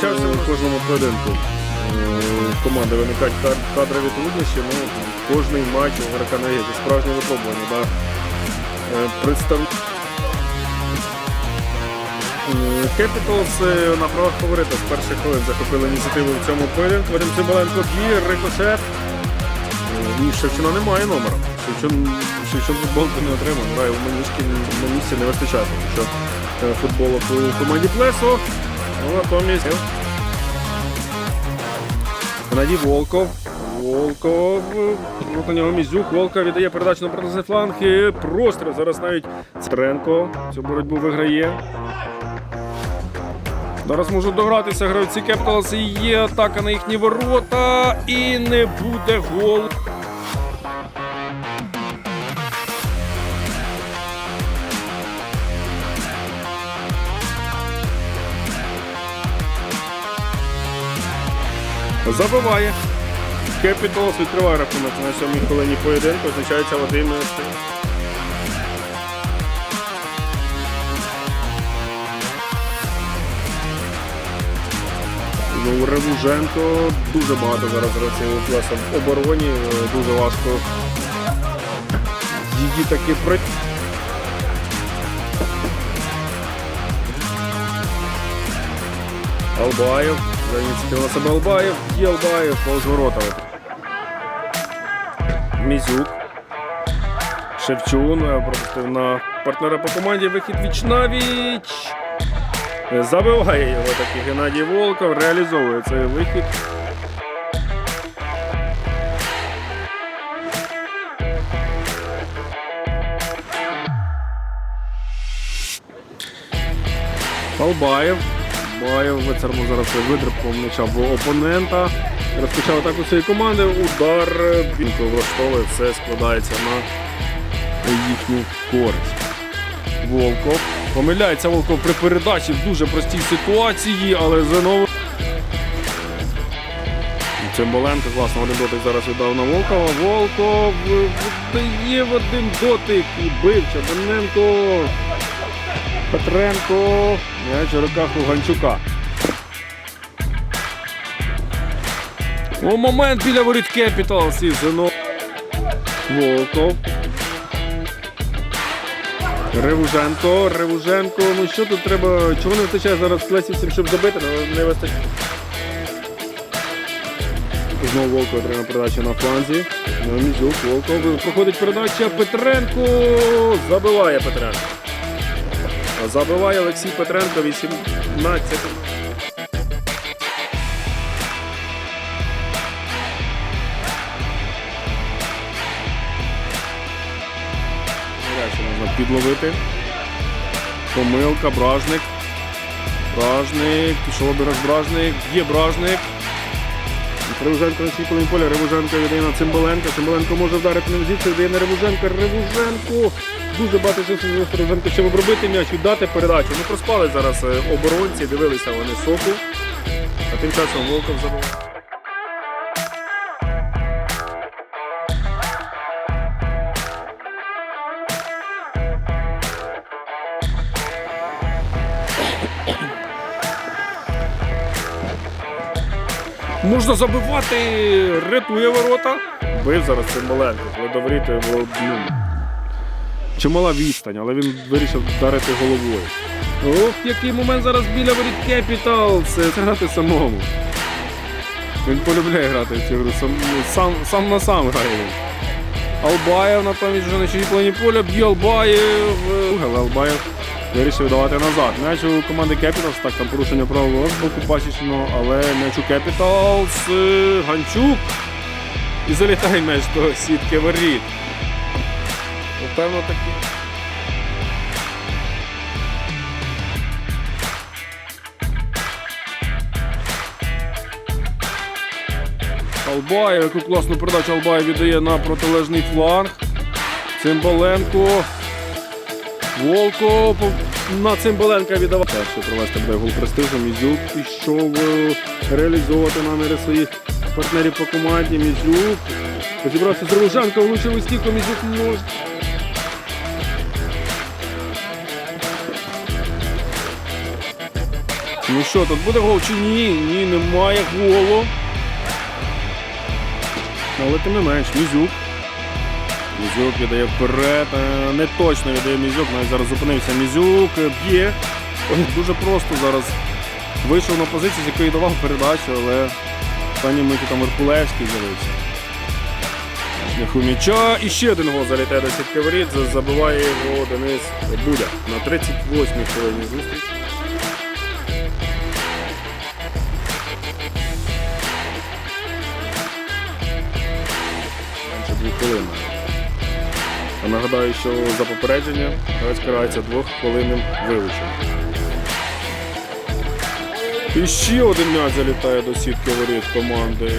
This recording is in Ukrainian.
почався в кожному поєдинку. Е, Команди виникають кадрові труднощі, ну, кожний матч у гравця на це справжнє випробування. Да? Е, Представ... Е, Capitals е, на правах фаворита з перших хвилин захопили ініціативу в цьому поєдинку. Вадим Цимбаленко б'є, рикошет. Е, І Шевчина немає номера. Шевчун, Шевчун футболку не отримав, грає в манішки на місці не вистачає, тому що е, футболок у команді Плесо. Ну, натомість Геннадій Волков. Волков. Ну, на нього Мізюк. Волков віддає передачу на протилежний фланг. І Простріл. Зараз навіть Цтренко цю боротьбу виграє. Зараз можуть догратися гравці Кепталс. І є атака на їхні ворота. І не буде гол. Забиває. Кепіталс відкриває рахунок на сьомій хвилині поєдинку. Означається Вадим. Ну, Ревуженко дуже багато зараз у класу в обороні. Дуже важко її таки пройти. Албаєв. Є Албаєв, повз ворота. Мізюк. Шевчун е, пропустив на партнера по команді. Вихід віч навіч. Е, Забиває його таки Геннадій Волков. Реалізовує цей вихід. Албаєв. Албаєв вицарнув зараз видрибком м'яча в опонента. Розпочав атаку цієї команди. Удар Бінко влаштовує, все складається на їхню користь. Волков. Помиляється Волков при передачі в дуже простій ситуації, але знову. Цимбаленко класно один дотик зараз віддав на Волкова. Волков дає в один дотик і бив Чабаненко. Петренко. М'яч у руках у Ганчука. У момент біля воріт Кепіталс і Волков. Ревуженко, Ревуженко. Ну що тут треба? Чого не вистачає зараз класівцям, щоб забити, але не вистачає. Знову Волков отримав передачу на фланзі. Ну, Мізюк, Волков. Проходить передача. Петренко. Забиває Петренко. Забиває Олексій Петренко 18. Можна підловити. Помилка, бражник. Бражник. Пішов обіраж бражник. Є бражник. Ревуженко на світлому полі. Ревуженко віддає на Цимбаленка. Цимбаленко може вдарити ним звідси, віддає на Ревуженка. Ревуженко. Дуже багато часу щоб обробити м'яч, віддати передачу. Ну проспали зараз е, оборонці, дивилися вони соку. А тим часом Волков забуває. Можна забивати, рятує ворота. Бив зараз Цимбаленко. Ледовріти було ну, чимала відстань, але він вирішив вдарити головою. Ох, який момент зараз біля воріт Кепітал. Це, грати самому. Він полюбляє грати в цю гру. Сам, сам, сам на сам грає він. Албаєв натомість вже на чужій половині поля б'є Албаєв. Але Албаєв вирішив давати назад. М'яч у команди Capitals, так там порушення правил з боку Пасічного, але м'яч у е, Ганчук. І залітає м'яч до сітки воріт. Ну, Певно таки. Албаєв, яку класну передачу Албаєв віддає на протилежний фланг. Цимбаленко. Волков на Цимбаленка віддавав. Перший провести буде гол престижу. Мізюк пішов е, реалізовувати наміри своїх партнерів по команді. Мізюк. Розібрався з Ревуженко, влучив у стійку, Мізюк може. Ну що, тут буде гол чи ні? Ні, немає голу. Але тим не менш, Мізюк. Мізюк віддає вперед. Е, Не точно віддає Мізюк, навіть зараз зупинився Мізюк, б'є. Дуже просто зараз вийшов на позицію, з якої давав передачу, але останній миті там Меркулевський з'явився. Шляху м'яча. І ще один гол залітає до сітки воріт. Забиває його Денис Будя на 38-й хвилині зустріч. А нагадаю, що за попередження гравець карається двоххвилинним вилученням. І ще один м'яч залітає до сітки воріт команди